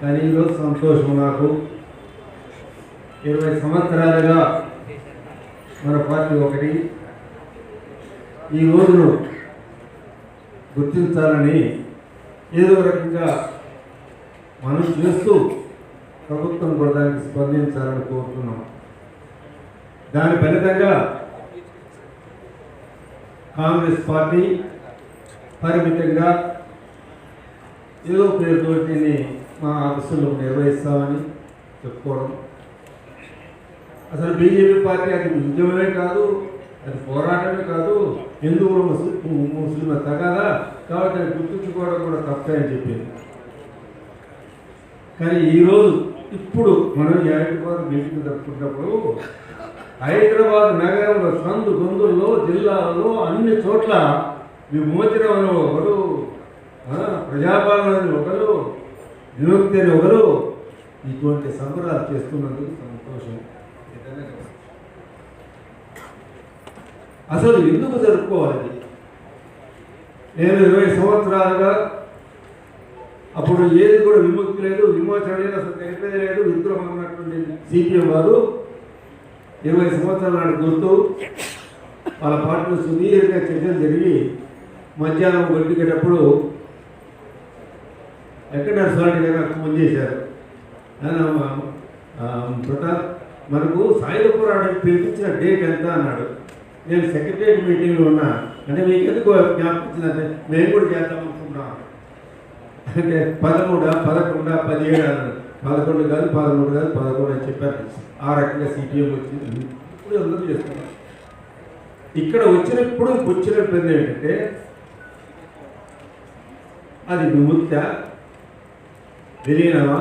కానీ ఈరోజు సంతోషం నాకు. ఇరవై సంవత్సరాలుగా మన పార్టీ ఒకటి. ఈ రోజును గుర్తించాలని ఏదో రకంగా మనం చేస్తూ ప్రభుత్వం కూడా దానికి స్పందించాలని కోరుతున్నాం. దాని ఫలితంగా కాంగ్రెస్ పార్టీ పరిమితంగా ఏదో పేరుతో దీన్ని మా ఆఫీసులో నిర్వహిస్తామని చెప్పుకోవడం. అసలు బీజేపీ పార్టీ అది ఉద్యమమే కాదు అది పోరాటమే కాదు. హిందువులు ముస్లిం ముస్లిం తగాదా కాబట్టి అది గుర్తుంచుకోవడం కూడా తప్పే అని చెప్పింది. కానీ ఈరోజు ఇప్పుడు మనం హైదరాబాద్ మీటింగ్ జరుపుకున్నప్పుడు హైదరాబాద్ నగరంలో సందు గొంతుల్లో జిల్లాలో అన్ని చోట్ల విమోచనం అని ఒకరు ప్రజాపాలన అని ఒకరు విముక్తి అని ఒకరు ఇటువంటి సంబరాలు చేస్తున్నందుకు సంతోషం. అసలు ఎందుకు జరుపుకోవాలి? నేను ఇరవై సంవత్సరాలుగా అప్పుడు ఏది కూడా విముక్తి లేదు విమోచన లేదు అసలు తెలిపేది లేదు విద్రోహం ఉన్నటువంటి సిపిఎం వారు ఇరవై సంవత్సరాల నాడు గుర్తు వాళ్ళ పార్టీలో సుదీర్ఘ చర్చలు జరిగి మధ్యాహ్నం గడిగేటప్పుడు ఎక్కడ సాటి గారు ఫోన్ చేశారు? ఆయన, మనకు సాయుధ పోరాటం పిలిపించిన డేట్ ఎంత అన్నాడు. నేను సెక్రటరియట్ మీటింగ్లో ఉన్నా. అంటే మీకు ఎందుకు జ్ఞాపించిందంటే నేను కూడా చేద్దాం అనుకుంటున్నాం. అంటే పదమూడా పదకొండా పదిహేడు అన్నాడు. పదకొండు కాదు పదమూడు కాదు పదకొండు అని చెప్పారు. ఆ రకంగా సిపిఎం వచ్చింది. ఇప్పుడు అందరూ చేస్తున్నారు. ఇక్కడ వచ్చినప్పుడు వచ్చిన ఇబ్బంది ఏంటంటే అది విముక్త విలీనమా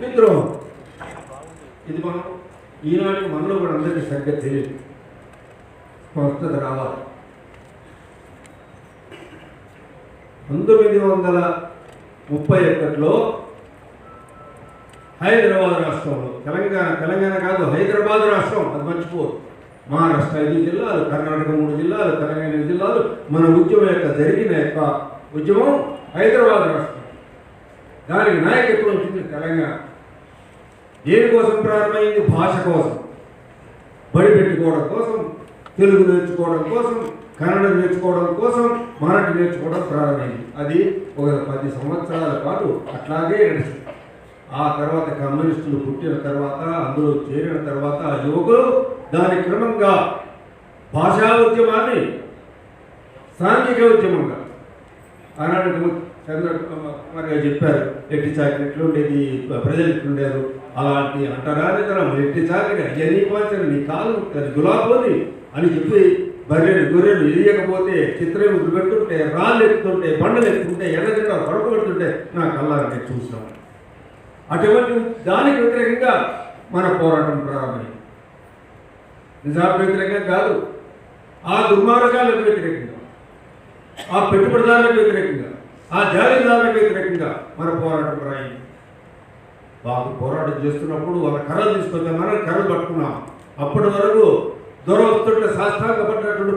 విద్రోహం ఇది మనం ఈనాటి మనలో కూడా అందరికీ సరిగ్గా తెలియదు. స్పష్టత రావాలి. పంతొమ్మిది వందల ముప్పై ఒకటిలో హైదరాబాద్ రాష్ట్రంలో తెలంగాణ తెలంగాణ కాదు హైదరాబాద్ రాష్ట్రం అది మర్చిపోదు మహారాష్ట్ర ఐదు జిల్లాలు కర్ణాటక మూడు జిల్లాలు తెలంగాణ జిల్లాలు మన ఉద్యమం యొక్క జరిగిన యొక్క ఉద్యమం హైదరాబాద్ రాష్ట్రం. దానికి నాయకత్వం వచ్చింది తెలంగాణ. దేనికోసం ప్రారంభమైంది? భాష కోసం. బడి పెట్టుకోవడం కోసం తెలుగు నేర్చుకోవడం కోసం కన్నడ నేర్చుకోవడం కోసం మరాఠీ నేర్చుకోవడం ప్రారంభమైంది. అది ఒక పది సంవత్సరాల పాటు అట్లాగే నడిచింది. ఆ తర్వాత కమ్యూనిస్టులు పుట్టిన తర్వాత అందులో చేరిన తర్వాత ఆ యువకులు దాని క్రమంగా భాషా ఉద్యమాన్ని సాంఘిక ఉద్యమంగా. ఆనాడు చంద్ర మరి చెప్పారు. ఎట్టి చాకరి ఎట్లా ఉండేది ప్రజలు ఎట్లుండారు అలాంటి అంటరానితనం ఎట్టి చాకరి అయ్యని పాచరు నీ కాలు అది గులాబోని అని చెప్పి బర్రెలు గొర్రెలు ఇయ్యకపోతే చిత్రం పెడుతుంటే రాళ్ళు ఎక్కుతుంటే బండలు ఎక్కుతుంటే ఎర్రజెండా పడుకోబెడుతుంటే నా కళ్ళారు నేను అటువంటి దానికి వ్యతిరేకంగా మన పోరాటం ప్రారంభమైంది. నిజాం వ్యతిరేకంగా కాదు ఆ దుర్మార్గాలకు వ్యతిరేకంగా ఆ పెట్టుబడిదారులకు వ్యతిరేకంగా ఆ జాలీదారులకు వ్యతిరేకంగా మన పోరాటం ప్రారంభమైంది వాళ్ళు పోరాటం చేస్తున్నప్పుడు వాళ్ళ కర్రలు తీసుకొచ్చాం మనం కర్రలు పట్టుకున్నాం. అప్పటి వరకు దొర వస్తుంటే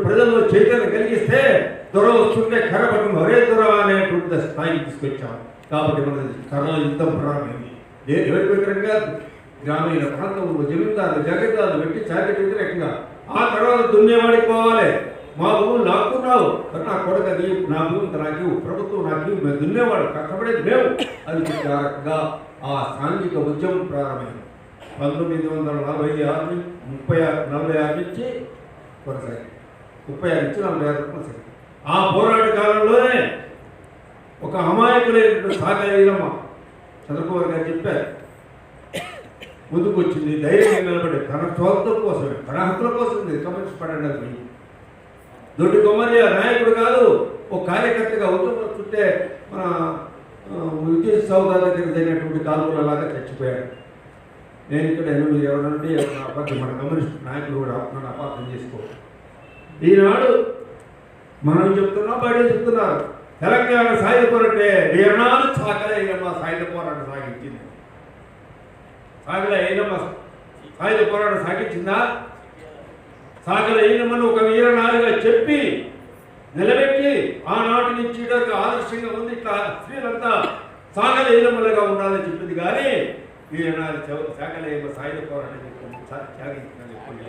ప్రజల్లో చైతన్యం కలిగిస్తే దొర వస్తుంటే కర్ర పట్టుకుని ఒరే దొర అనేటువంటి స్థాయికి తీసుకొచ్చాం. కాబట్టి మన కర్రల యుద్ధం ప్రారంభమైంది ఏ- ఎవరికి వ్యతిరేకంగా? గ్రామీణ ప్రాంతంలో జమీందారులు జగదారులు పెట్టి చాకటి వ్యతిరేకంగా ఆ తర్వాత దున్నేవాడికి పోవాలి. మా భూములు లాక్కున్నావు నా కొడుకు అది నా భూమి నాకు ప్రభుత్వం నాకు మేము దున్నేవాడు కష్టపడేది మేము. అది చెప్పి ఆ రకంగా ఆ సాంఘిక ఉద్యమం ప్రారంభమైంది. పంతొమ్మిది వందల నలభై ఆరు నుంచి ముప్పై ఆరు నలభై ఆరు నుంచి కొనసాగింది. ముప్పై ఆరు నుంచి నలభై ఆరు కొనసాగింది. ఆ పోరాట కాలంలోనే ఒక అమాయకులైనటువంటి సాగలమ్మ చంద్రబాబు గారు చెప్పారు. ముందుకు వచ్చింది ధైర్యంగా నిలబడి తన స్వార్థం కోసమే తన హక్కుల కోసం ఇది కమ్యూనిస్ట్ పడండి దొడ్డి కొమ్మరి నాయకుడు కాదు ఒక కార్యకర్తగా ఉద్యమం చుట్టే మన విద్యుత్ సౌదా దగ్గర జరిగినటువంటి కాలువల చచ్చిపోయాడు. నేను ఇక్కడ ఎనిమిది ఎవరంటే అబద్ధం మన కమ్యూనిస్ట్ నాయకులు కూడా నన్ను అపార్థం చేసుకో ఈనాడు మనం చెప్తున్నాం బయట చెప్తున్నారు తెలంగాణ సాయుధ పోరాటే వీరణాలు సాగలే మా సాయుధ పోరాటం సాగించింది. సాగలే ఏదమ్మా సాయుధ పోరాటం సాగించిందా? సాగల అయినమ్మను ఒక వీరనారిగా చెప్పి నిలబెట్టి ఆనాటి నుంచి ఆదర్శంగా ఉంది. ఇట్లా స్త్రీలంతా సాగలేయములుగా ఉండాలని చెప్పింది. కానీ ఈనాడు సాగలేమ సాయుధ పోరాటం చెప్పింది. చెప్పింది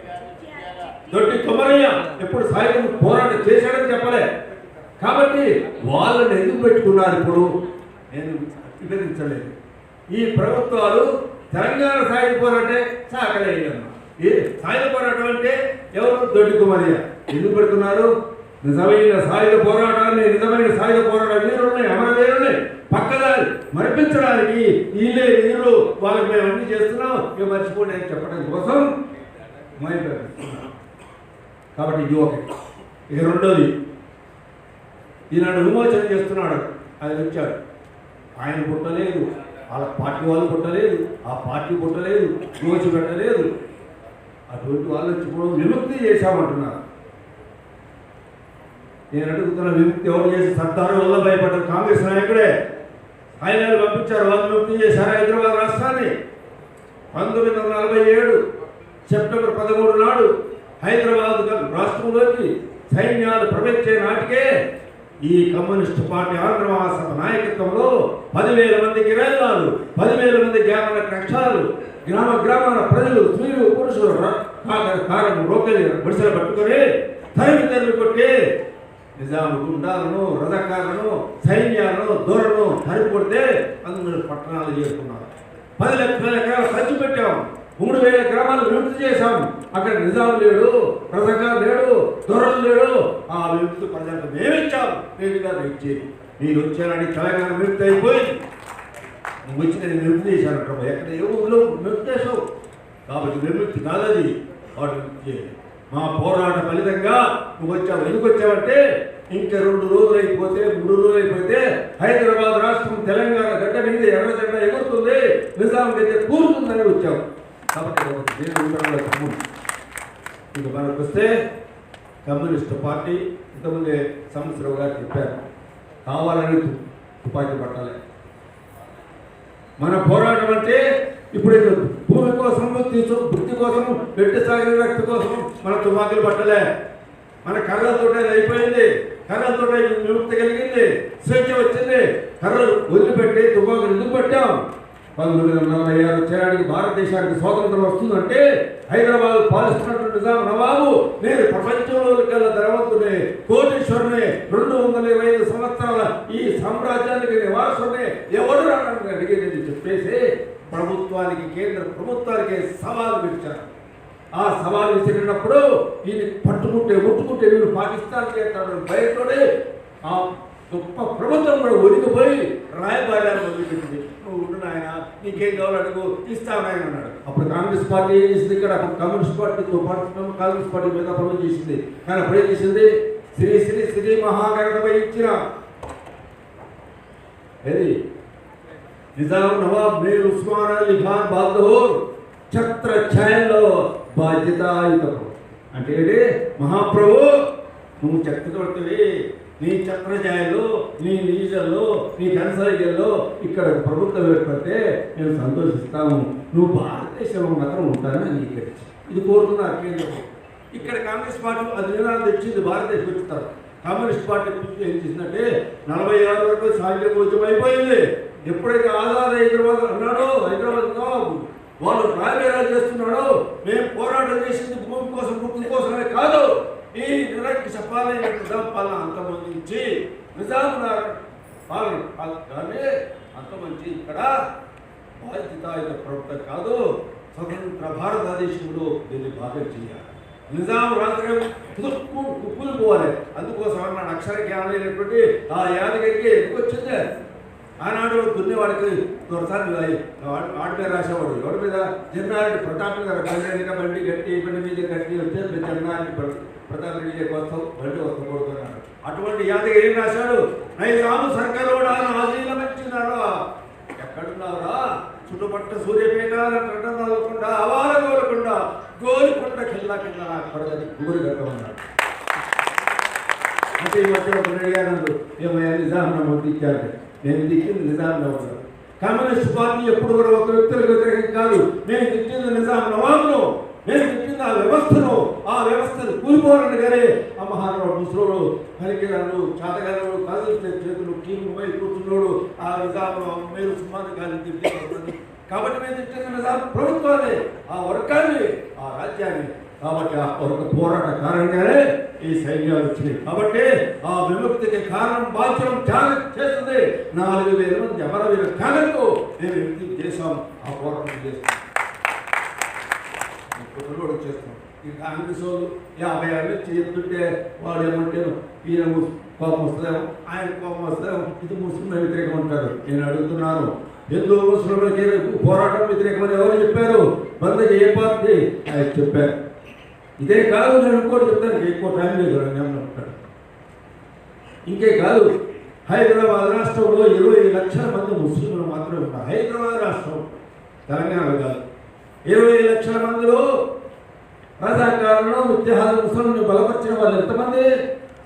దొడ్డి కొమరయ్య ఎప్పుడు సాయుధం పోరాటం చేశాడని చెప్పలే. కాబట్టి వాళ్ళని ఎందుకు పెట్టుకున్నారు ఇప్పుడు? నేను వివరించలేదు ఈ ప్రభుత్వాలు తెలంగాణ సాయుధ పోరాటే సాకలేయమ్మ ఏ సాయుధ పోరాటం అంటే ఎవరు? దొడ్డి కుమారియ. ఎందుకు పెడుతున్నారు? నిజమైన సాయుధ పోరాటాన్ని నిజమైన సాయుధ పోరాటాన్ని ఉన్నాయి? అమరవీరుల్ని పక్కదారి మరిపించడానికి వీళ్ళే వీళ్ళు వాళ్ళకి మేము అన్ని చేస్తున్నాం. ఇక మర్చిపోండి అని చెప్పడం కోసం కాబట్టి ఇది ఒకటి ఇక రెండోది ఈనాడు విమోచన చేస్తున్నాడు. అది వచ్చాడు. ఆయన పుట్టలేదు. వాళ్ళ పార్టీ వాళ్ళు పుట్టలేదు. ఆ పార్టీ పుట్టలేదు. దోచి పెట్టలేదు. అటువంటి వాళ్ళు వచ్చి విముక్తి చేశామంటున్నారు. నేను అడుగుతున్న విముక్తి ఎవరు చేసి సర్దారు వల్ల భయపడ్డ కాంగ్రెస్ నాయకుడే. ఆయన పంపించారు. వాళ్ళు విముక్తి చేశారు హైదరాబాద్ రాష్ట్రాన్ని? పంతొమ్మిది వందల నలభై ఏడు సెప్టెంబర్ పదమూడు నాడు హైదరాబాద్ రాష్ట్రంలోకి సైన్యాలు ప్రవేశించే నాటికే ఈ కమ్యూనిస్ట్ పార్టీ ఆంధ్రవాస నాయకత్వంలో పదివేల మంది గిరేలాలు పదివేల మంది గ్రామాల కక్షాలు గ్రామ గ్రామాల ప్రజలు స్త్రీలు పురుషులు కారం రోకలి గుడిసెలు పట్టుకొని తరిమి తరిమి కొట్టి నిజాము గుండాలను రథకారులను సైన్యాలను దూరను తరిమి కొడితే అందులో పట్టణాలు చేరుకున్నారు. పది లక్షల ఎకరాలు ఖర్చు పెట్టాము. మూడు వేల గ్రామాలు విముక్తి చేశాం. అక్కడ నిజాం లేడు రథకారు లేడు దొరలు లేడు. ఆ విముక్తి ప్రజలకు మేమిచ్చాం. కాదు ఇచ్చి మీరు వచ్చారని తెలంగాణ విముక్తి అయిపోయింది. నువ్వు వచ్చి నేను విముక్తి చేశాను ప్రభు. ఎక్కడ ఏ ఊళ్ళో విముక్తి చేసావు కాబట్టి విముక్తి కాదది. వాడు మా పోరాట ఫలితంగా నువ్వు వచ్చావు. ఎందుకు వచ్చావంటే ఇంకా రెండు రోజులు అయిపోతే మూడు రోజులు అయిపోతే హైదరాబాద్ రాష్ట్రం తెలంగాణ గడ్డ మీద ఎర్ర జెండా ఎగురుతుంది. నిజాం అయితే కూరుతుందని వచ్చావు. కాబట్టి ఇది ఉండడంలో తమ్ముడు ఇక మనకు వస్తే కమ్యూనిస్ట్ పార్టీ ఇంతకుముందే సంవత్సరం గారు చెప్పారు. కావాలని తుపాకీ పట్టాలి. మన పోరాటం అంటే ఇప్పుడు భూమి కోసం బుద్ధి బుద్ధి కోసం పెట్టి సాగిన వ్యక్తి కోసం మన తుపాకులు పట్టలే. మన కర్రలతో అయిపోయింది. కర్రలతో విముక్తి కలిగింది. స్వేచ్ఛ వచ్చింది. కర్రలు వదిలిపెట్టి తుపాకులు ఎందుకు పెట్టాం? పంతొమ్మిది వందల నలభై ఆరు వచ్చేనాడికి భారతదేశానికి స్వాతంత్రం వస్తుందంటే హైదరాబాద్ పాలిస్తున్నటువంటి నిజాం నవాబు నేను ప్రపంచంలో కల్లా ధనవంతుని కోటీశ్వరుని రెండు వందల ఇరవై ఐదు సంవత్సరాల ఈ సామ్రాజ్యానికి నేను వారసుని ఎవడు రానని అడిగేది చెప్పేసి ప్రభుత్వానికి కేంద్ర ప్రభుత్వానికి సవాలు విడిచారు ఆ సవాలు విసిరినప్పుడు ఈయన పట్టుకుంటే ముట్టుకుంటే వీడు పాకిస్తాన్ చేస్తాడు భయంతోనే ఆ గొప్ప ప్రభుత్వం కూడా ఒరిగిపోయి రాయబారాన్ని వదిలిపెట్టింది ఉండు నాయన నీకేం కావాలో అడుగు ఇస్తావు అన్నాడు. అప్పుడు కాంగ్రెస్ పార్టీ ఏం చేసింది ఇక్కడ? కమ్యూనిస్ట్ పార్టీతో పాటు కాంగ్రెస్ పార్టీ మీద పనులు చేసింది. కానీ అప్పుడు ఏం చేసింది? శ్రీ శ్రీ శ్రీ మహాగణపై ఇచ్చిన. ఏది? నిజాం నవాబ్ మీర్ ఉస్మాన్ అలీ ఖాన్ బహదూర్ ఛత్ర ఛాయల్లో బాధ్యతాయుతం అంటే ఏంటి? మహాప్రభు నువ్వు చక్రవర్తివి నీ చక్రజాయలు నీ నీజలు నీ కనసాయిల్లో ఇక్కడ ప్రభుత్వం ఏర్పడితే మేము సంతోషిస్తాము నువ్వు భారతదేశంలో మాత్రం ఉంటానని అంగీకరించి. ఇది కోరుతున్నారు కేంద్రం. ఇక్కడ కాంగ్రెస్ పార్టీ అది నినాదం తెచ్చింది భారతదేశం వచ్చిస్తారు కమ్యూనిస్ట్ పార్టీ గురించి ఏం చేసిందంటే నలభై ఆరు వరకు సాహిత్య కోసం అయిపోయింది. ఎప్పుడైతే ఆజాద్ హైదరాబాద్ అన్నాడో హైదరాబాద్ నవాబు వాళ్ళు రాజేరాజు చేస్తున్నాడో మేము పోరాటం చేసింది భూమి కోసం గుర్తు కోసమే కాదు. ఈ పాలన అంతమందించి నిజాం నా- పాలన కానీ అంతమంది ఇక్కడ బాధ్యతాయుత ప్రభుత్వం కాదు స్వతంత్ర భారతదేశంలో దీన్ని భాగం చేయాలి. నిజాం రాజ్యం కుదుక్కు కుప్పలిపోవాలి అందుకోసం అన్నాడు అక్షర జ్ఞానం లేనటువంటి ఆ యాదగిరికి ఎందుకు వచ్చిందే? ఆనాడు దున్నేవాడికి దొరసారి వాడి మీద రాసేవాడు. ఎవరి మీద? జన్నారెడ్డి ప్రతాప్ మీద బండి బండి గట్టి బండి మీద గట్టి వస్తే జన్నారెడ్డి ప్రతాప్ రెడ్డి కోసం బండి వస్తకూడదన్నాడు అటువంటి యాదగిరి ఏం రాశాడు? నైజాము కూడా ఆశీలమించినాడు ఎక్కడున్నారా చుట్టుపట్ట సూర్యపేట నడకుండా అవాల గోలకుండా గోలికొండ కిల్లా కింద నాకు పడదని గురి కట్టమన్నాడు అంటే ఈ మధ్య ఒక అడిగాను ఏమయ్యా నిజాం నమోదు ఇచ్చారు నేను దిక్కింది నిజాం నవాబు కమ్యూనిస్ట్ పార్టీ ఎప్పుడు కూడా ఒక వ్యక్తులకు వ్యతిరేకం కాదు. నేను దిక్కింది నిజాం నవాబును నేను చెప్పింది ఆ వ్యవస్థను ఆ వ్యవస్థను కూలిపోవాలని కానీ ఆ మహారావు ముసలోడు పనికిరాడు చాతగాడు కాదు చేతులు కీలు పోయి కూర్చున్నాడు ఆ నిజాం మీరు సుమారు కానీ తిరిగి కాబట్టి మేము తిట్టిన నిజాం ప్రభుత్వాన్ని ఆ వర్గాన్ని ఆ రాజ్యాన్ని. కాబట్టి ఆ ఒక పోరాట కారణంగానే ఈ సైన్యాలు వచ్చినాయి. కాబట్టి ఆ విముక్తికి కారణం బాధ్యం త్యాగం చేస్తుంది. నాలుగు వేల మంది అమరవీర త్యాగంతో నేను వ్యక్తి చేశాం. ఆ పోరాటం చేస్తాం. కూడా చేస్తాం ఈ కాంగ్రెస్ వాళ్ళు యాభై ఏళ్ళు చేస్తుంటే చెప్తుంటే వాడు ఏమంటే ఈయన కోపం వస్తుందేమో ఆయన కోపం వస్తుందేమో ఇది ముస్లిం వ్యతిరేకం అంటారు. నేను అడుగుతున్నాను. హిందూ ముస్లింలకి పోరాటం వ్యతిరేకమని ఎవరు చెప్పారు? బంద్ ఏ పార్టీ ఆయన చెప్పారు. ఇదే కాదు నేను ఇంకోటి చెప్తాను. ఎక్కువ టైం లేదు నేను ఉంటాడు ఇంకే కాదు హైదరాబాద్ రాష్ట్రంలో ఇరవై లక్షల మంది ముస్లింలు మాత్రమే ఉంటారు హైదరాబాద్ రాష్ట్రం తెలంగాణలో కాదు. ఇరవై లక్షల మందిలో రజాకారులను ఇత్తిహాద ముస్లింలను బలపరిచిన వాళ్ళు ఎంతమంది?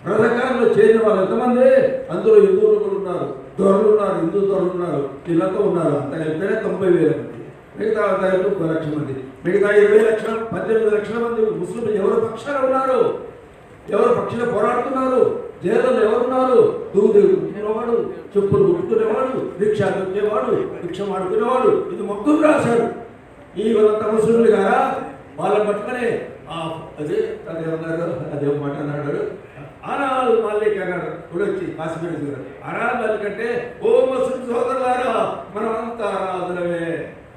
రజాకారులు చేరిన వాళ్ళు ఎంతమంది? అందులో హిందువులు కూడా ఉన్నారు. దొరలు ఉన్నారు హిందూ దొరలు ఉన్నారు వీళ్ళతో ఉన్నారు. అంత కలిపితేనే తొంభై వేల మంది. మిగతా అంతా ఒక లక్ష మంది. మిగతా ఇరవై లక్షల పద్దెనిమిది లక్షల మంది ముస్లింలు ఎవరు పక్షాన ఉన్నారు? ఎవరు పక్షాన పోరాడుతున్నారు? జైల్లో ఎవరున్నారు? దూది కుట్టుకునేవాడు చెప్పులు కుట్టుకునేవాడు రిక్షా దొక్కేవాడు రిక్ష మాడుకునేవాడు. ఇది మొత్తం రాశాడు ఈ వాళ్ళంతా ముస్లింలు గారా? వాళ్ళని పట్టుకునే ఆ, అదే అది ఏమన్నారు అదే మాట అన్నాడు. అనాల్ మాలిక్ అన్నాడు ఇప్పుడు వచ్చి కాశ్మీర్ గారు అనాల్ మాలిక్ అంటే ఓ ముస్లిం సోదరులారా మనమంతా రాజులమే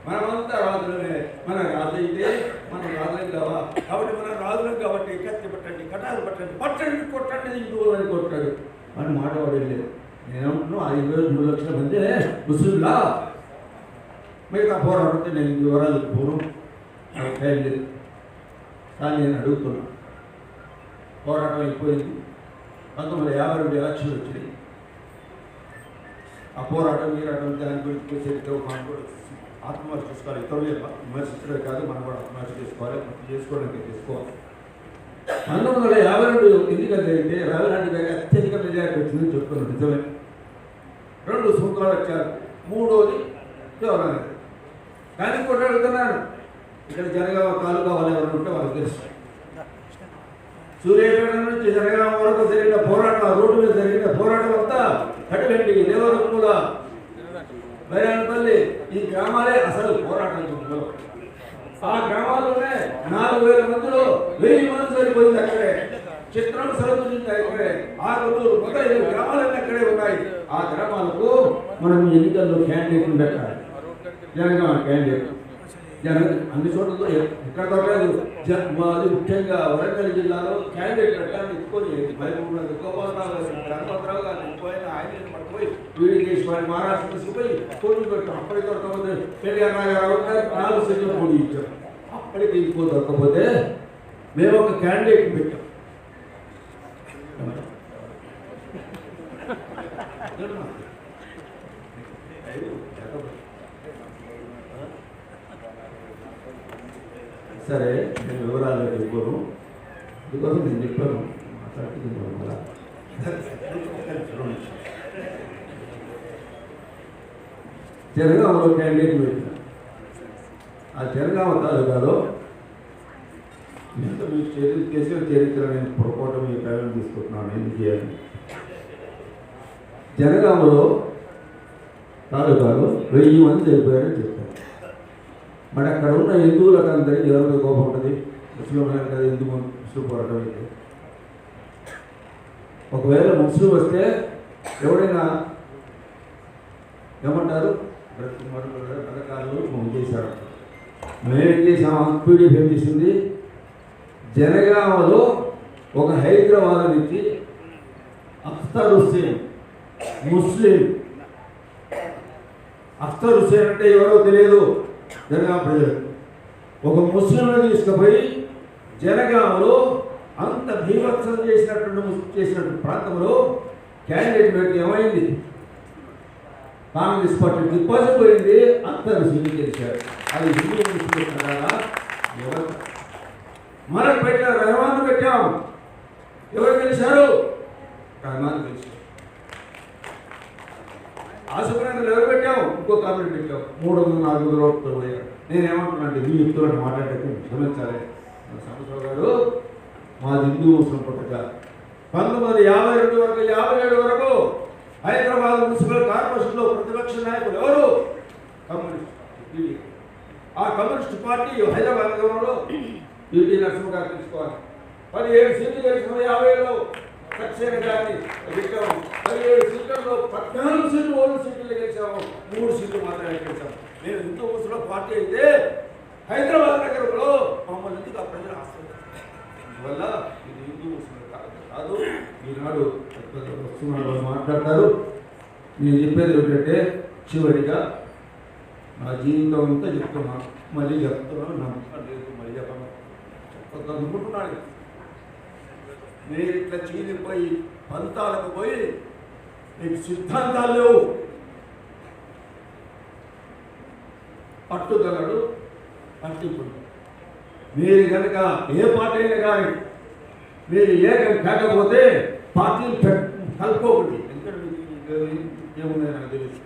మనమంతా రాజులమే మన రాజు అయితే మనం రాజులం కావా కాబట్టి మనం రాజులం కాబట్టి కత్తి పట్టండి కొట్టండి కొట్టండి హిందువులు అని కొట్టాడు. అని మాట పడలేదు నేనేమంటున్నాను ఆ ఇరవై మూడు లక్షల మంది ముస్లింలా? మిగతా పోరాడితే నేను ఈ వివరాలు పోను. నాకు టైం లేదు. కానీ నేను అడుగుతున్నా పోరాటం అయిపోయింది. పంతొమ్మిది వందల యాభై రెండు ఎలక్షన్లు వచ్చినాయి. ఆ పోరాటం వీరాటం దాని గురించి చరిత్ర మనం కూడా ఆత్మహత్య చేసుకోవాలి. ఇతరులు విమర్శించడం కాదు మనం కూడా ఆత్మహత్య చేసుకోవాలి. చేసుకోవడానికి చేసుకోవాలి. పంతొమ్మిది వందల యాభై రెండు ఎన్నికలు జరిగితే రావినాటి గారి అత్యధిక మెజారిటీ వచ్చిందని చెప్తున్నాను నిజమే. రెండు సూత్రాలు వచ్చారు మూడోది ఎవరైనా కానీ కూడా అడుగుతున్నాను ఇక్కడ జనగామ కాలుగా వాళ్ళు ఎవరు ఉంటే వాళ్ళకి తెలుసు. సూర్యాపేట నుంచి జనగామ వరకు జరిగిన పోరాటం రోడ్డు మీద జరిగిన పోరాటం అంతా కటిగంటి దేవరకుల బైరానపల్లి ఈ గ్రామాలే అసలు పోరాటం ఆ గ్రామాల్లోనే నాలుగు వేల మందిలో వెయ్యి మంది సరిపోయింది అక్కడే. చిత్రం సరిపోయింది అక్కడే. ఆ రోజు మొదలైన గ్రామాలన్నీ అక్కడే ఉన్నాయి. ఆ గ్రామాలకు మనం ఎన్నికల్లో క్యాండిడేట్ పెట్టాలి. జనగామ క్యాండిడేట్ జన అన్ని చోట్ల ఎక్కడ దొరకలేదు. మాది ముఖ్యంగా వరంగల్ జిల్లాలో క్యాండిడేట్ పెట్టాలని ఎత్తుకొని మహబూబ్నగర్ గోపాలరావు గారు గణపతిరావు గారు పోయిన ఆయన పట్టుపోయి వీడి చేసి వారి మహారాష్ట్ర తీసుకుపోయి పోటీ పెట్టాం అప్పటికి దొరకకపోతే పెరియార్ నాగారావు గారు నాలుగు సీట్లు పోటీ ఇచ్చాం అప్పటికి ఇంకో దొరకకపోతే మేము ఒక క్యాండిడేట్ పెట్టాం. సరే నేను వివరాలు చెప్పాను అందుకోసం నేను చెప్పాను? మాట్లాడుతున్నాను మళ్ళా. జనగామలో క్యాండిడేట్ పెట్టాను ఆ జనగామ తాలూకాలో ఎంత మీ చరిత్ర చేసిన చరిత్ర నేను పొరపాటు మీ టైం తీసుకుంటున్నాను. ఎందుకు చేయాలి? జనగామలో తాలూకాలో వెయ్యి మంది చనిపోయారని చెప్పారు. మరి అక్కడ ఉన్న హిందువులకు అందరికీ ఎవరికి కోపం ఉంటుంది? ముస్లింలకు కదా ఎందుకు ముస్లిం పోరాటం అయితే ఒకవేళ ముస్లిం వస్తే ఎవడైనా ఏమంటారు? పథకాలు మేము చేశారు. మేమేం చేసాం పీడీఎఫ్ ఏం చేసింది జనగామలో ఒక హైదరాబాద్ నుంచి అఖ్తర్ హుస్సేన్ ముస్లిం. అఖ్తర్ హుస్సేన్ అంటే ఎవరో తెలియదు జనగామ ప్రజలు ఒక ముస్లింను తీసుకుపోయి జనగామలో అంత భీభత్సం చేసినటువంటి చేసినటువంటి ప్రాంతంలో క్యాండిడేట్ ఏమైంది? కాంగ్రెస్ పార్టీ డిపాజిట్ పోయింది అంత ముస్లిం చేశారు. అది హిందూ ముస్లిం ఎవరు? మనకు పెట్టారు రెహమాన్ పెట్టాం. ఎవరు గెలిచారు? రెహమాన్ గెలిచారు ఆశపడినందులో ఎవరు పెట్టాం? ఇంకో కామెంట్ పెట్టాం. మూడు వందల నాలుగు వందల ఓట్లు పోయారు. నేనేమంటున్నా అంటే మీ యుక్తులను మాట్లాడటం క్షమించాలి. సంవత్సరాలు గారు మాది హిందూ ముస్లిం పంతొమ్మిది వందల యాభై రెండు వరకు యాభై ఏడు వరకు హైదరాబాద్ మున్సిపల్ కార్పొరేషన్లో ప్రతిపక్ష నాయకులు ఎవరు? Communist party. ఆ కమ్యూనిస్ట్ పార్టీ హైదరాబాద్ నగరంలో పివి నరసింహ గారు తెలుసుకోవాలి పదిహేడు సీట్లు గెలిచిన యాభైలో సక్సేన గారిని విక్రమం. పదిహేడు సీట్లలో పద్నాలుగు సీట్లు ఓడు సీట్లు గెలిచాము. మూడు సీట్లు మాత్రమే గెలిచాము. నేను ఇంట్లో కూర్చున్న పార్టీ అయితే హైదరాబాద్ నగరంలో మమ్మల్ని ఎందుకు ఆ ప్రజలు ఆశ్రయించారు? అందువల్ల ఇది హిందూ ముస్లిం కాదు. కాదు ఈనాడు పెద్ద వస్తున్నారు మాట్లాడతారు. నేను చెప్పేది ఏంటంటే చివరిగా నా జీవితం అంతా చెప్తున్నాను మళ్ళీ చెప్తున్నాను నమ్మకం లేదు. మళ్ళీ చెప్పను చెప్పొద్దు అనుకుంటున్నాను నేను ఇట్లా చీలిపోయి పంతాలకు పోయి నీకు సిద్ధాంతాలు లేవు. పట్టుదలడు పట్టింపుడు. మీరు కనుక ఏ పార్టీ అయినా కానీ మీరు ఏకం కాకపోతే పార్టీలు కలుపుకోకండి. ఎందుకంటే మీకు ఏముంది నాకు తెలియదు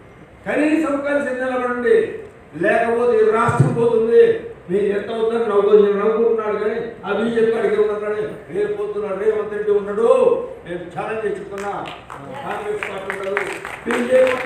కనీసం కలిసి నిలబడండి. లేకపోతే ఈ రాష్ట్రం పోతుంది. నేను ఎంత అవుతుందని నవ్వు నవ్వుకుంటున్నాడు కానీ ఆ బీజేపీ అడిగి ఉన్నాడు రేపు పోతున్నాడు రేవంత్ రెడ్డి ఉన్నాడు నేను ఛాలెంజ్ చెప్తున్నా కాంగ్రెస్ పార్టీ ఉండదు బీజేపీ